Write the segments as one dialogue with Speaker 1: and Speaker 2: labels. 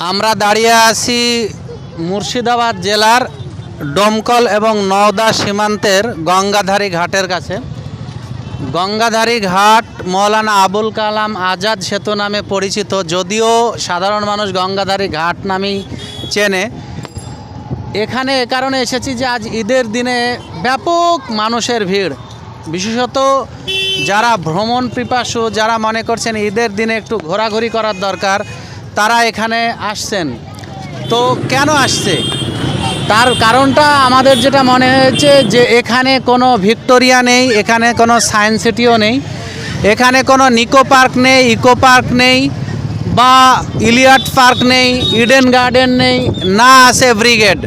Speaker 1: আমরা দাঁড়িয়ে আছি মুর্শিদাবাদ জেলার ডোমকল এবং নওদা সীমান্তের গঙ্গাধারী ঘাটের কাছে। গঙ্গাধারী ঘাট মৌলানা আবুল কালাম আজাদ সেতু নামে পরিচিত, যদিও সাধারণ মানুষ গঙ্গাধারী ঘাট নামেই চেনে। এখানে এ কারণে এসেছি যে আজ ঈদের দিনে ব্যাপক মানুষের ভিড়। বিশেষত যারা ভ্রমণ পিপাসু, যারা মনে করছেন ঈদের দিনে একটু ঘোরাঘুরি করার দরকার তারা এখানে আসছেন। তো কেন আসছে? তার কারণটা আমাদের যেটা মনে হয়েছে যে এখানে কোনো ভিক্টোরিয়া নেই, এখানে কোনো সায়েন্স সিটিও নেই, এখানে কোনো নিকো পার্ক নেই, ইকো পার্ক নেই, বা ইলিয়াট পার্ক নেই, ইডেন গার্ডেন নেই, না আছে ব্রিগেড।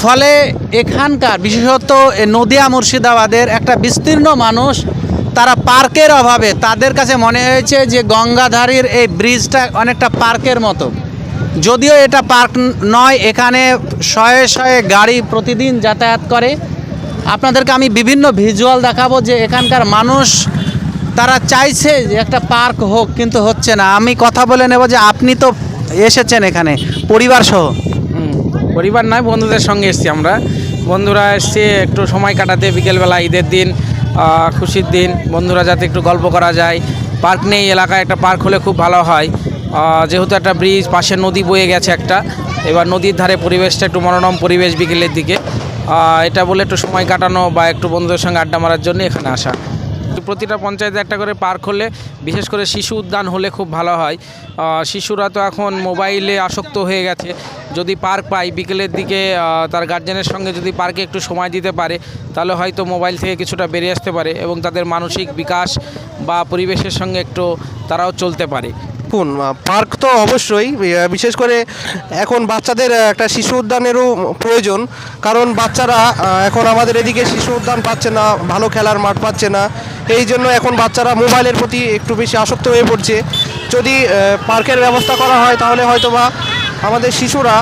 Speaker 1: ফলে এখানকার, বিশেষত নদিয়া মুর্শিদাবাদের একটা বিস্তীর্ণ মানুষ তারা পার্কের অভাবে তাদের কাছে মনে হয়েছে যে গঙ্গাধারীর এই ব্রিজটা অনেকটা পার্কের মতো। যদিও এটা পার্ক নয়, এখানে শয়ে শয়ে গাড়ি প্রতিদিন যাতায়াত করে। আপনাদেরকে আমি বিভিন্ন ভিজুয়াল দেখাবো যে এখানকার মানুষ, তারা চাইছে যে একটা পার্ক হোক, কিন্তু হচ্ছে না। আমি কথা বলে নেব যে আপনি তো এসেছেন এখানে, পরিবার সহ।
Speaker 2: পরিবার নয়, বন্ধুদের সঙ্গে এসছি আমরা। বন্ধুরা এসছে, একটু সময় কাটাতে, বিকেলবেলা, ঈদের দিন। খুশির দিন, বন্ধুরা যাতে একটু গল্প করা যায়। পার্ক নেই, এলাকায় একটা পার্ক হলে খুব ভালো হয়। যেহেতু একটা ব্রিজ, পাশে নদী বয়ে গেছে একটা। এবার নদীর ধারে পরিবেশটা একটু মনোরম পরিবেশ বিকেলের দিকে। এটা বলে একটু সময় কাটানো বা একটু বন্ধুদের সঙ্গে আড্ডা মারার জন্য এখানে আসা। প্রতিটা পঞ্চায়েতে একটা করে পার্ক হলে, বিশেষ করে শিশু উদ্যান হলে খুব ভালো হয়। শিশুরা তো এখন মোবাইলে আসক্ত হয়ে গেছে। যদি পার্ক পায় বিকেলের দিকে তার গার্জেনের সঙ্গে যদি পার্কে একটু সময় দিতে পারে, তাহলে হয়তো মোবাইল থেকে কিছুটা বেরিয়ে আসতে পারে এবং তাদের মানসিক বিকাশ বা পরিবেশের সঙ্গে একটু তারাও চলতে পারে।
Speaker 3: দেখুন পার্ক তো অবশ্যই বিশেষ করে এখন বাচ্চাদের একটা শিশু উদ্যানেরও প্রয়োজন, কারণ বাচ্চারা এখন আমাদের এদিকে শিশু উদ্যান পাচ্ছে না, ভালো খেলার মাঠ পাচ্ছে না, এই জন্য এখন বাচ্চারা মোবাইলের প্রতি একটু বেশি আসক্ত হয়ে পড়ছে। যদি পার্কের ব্যবস্থা করা হয়, তাহলে হয়তো বা আমাদের শিশুরা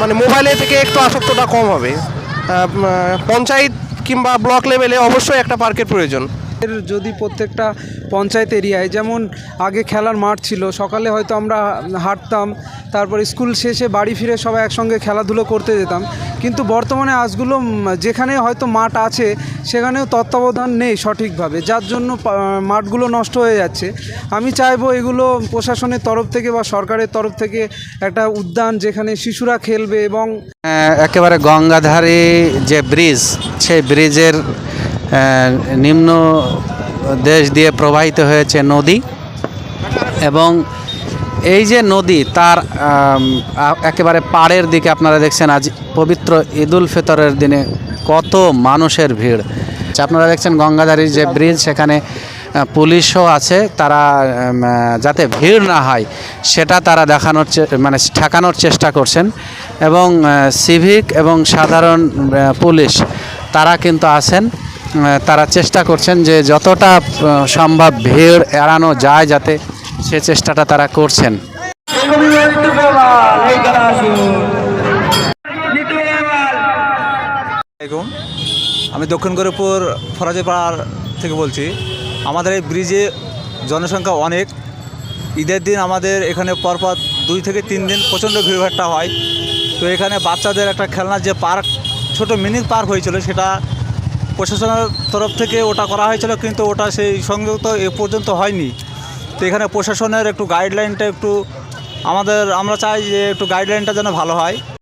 Speaker 3: মানে মোবাইলের থেকে একটু আসক্তটা কম হবে। পঞ্চায়েত কিংবা ব্লক লেভেলে অবশ্যই একটা পার্কের প্রয়োজন।
Speaker 4: যদি প্রত্যেকটা পঞ্চায়েত এরিয়ায়, যেমন আগে খেলার মাঠ ছিল, সকালে হয়তো আমরা হাঁটতাম, তারপর স্কুল শেষে বাড়ি ফিরে সবাই একসঙ্গে খেলাধুলো করতে যেতাম। কিন্তু বর্তমানে আজগুলো যেখানে হয়তো মাঠ আছে, সেখানেও তত্ত্বাবধান নেই সঠিকভাবে, যার জন্য মাঠগুলো নষ্ট হয়ে যাচ্ছে। আমি চাইব এগুলো প্রশাসনের তরফ থেকে বা সরকারের তরফ থেকে একটা উদ্যান যেখানে শিশুরা খেলবে এবং
Speaker 1: একেবারে গঙ্গাধারী যে ব্রিজ, সেই ব্রিজের নিম্ন দেশ দিয়ে প্রবাহিত হয়েছে নদী এবং এই যে নদী তার একেবারে পাড়ের দিকে আপনারা দেখছেন আজ পবিত্র ঈদুল ফিতরের দিনে কত মানুষের ভিড়। আপনারা দেখছেন গঙ্গাধারীর যে ব্রিজ, সেখানে পুলিশও আছে, তারা যাতে ভিড় না হয়, সেটা তারা দেখানোর মানে ঠেকানোর চেষ্টা করছেন এবং সিভিক এবং সাধারণ পুলিশ, তারা কিন্তু আছেন। তারা চেষ্টা করছেন যে যতটা সম্ভব ভিড় এড়ানো যায় যাতে সে চেষ্টাটা তারা করছেন।
Speaker 5: আমি দক্ষিণ গরিপুর ফরাজিপাড়ার থেকে বলছি। আমাদের এই ব্রিজে জনসংখ্যা অনেক। ঈদের দিন আমাদের এখানে পরপর দুই থেকে তিন দিন প্রচণ্ড ভিড়ভাট্টা হয়। তো এখানে বাচ্চাদের একটা খেলনার যে পার্ক, ছোট মিনি পার্ক হয়েছিল, সেটা প্রশাসনের তরফ থেকে ওটা করা হয়েছিল, কিন্তু ওটা সেই সংযুক্ত এ পর্যন্ত হয়নি। তো এখানে প্রশাসনের একটু গাইডলাইনটা একটু আমাদের, আমরা চাই যে একটু গাইডলাইনটা যেন ভালো হয়।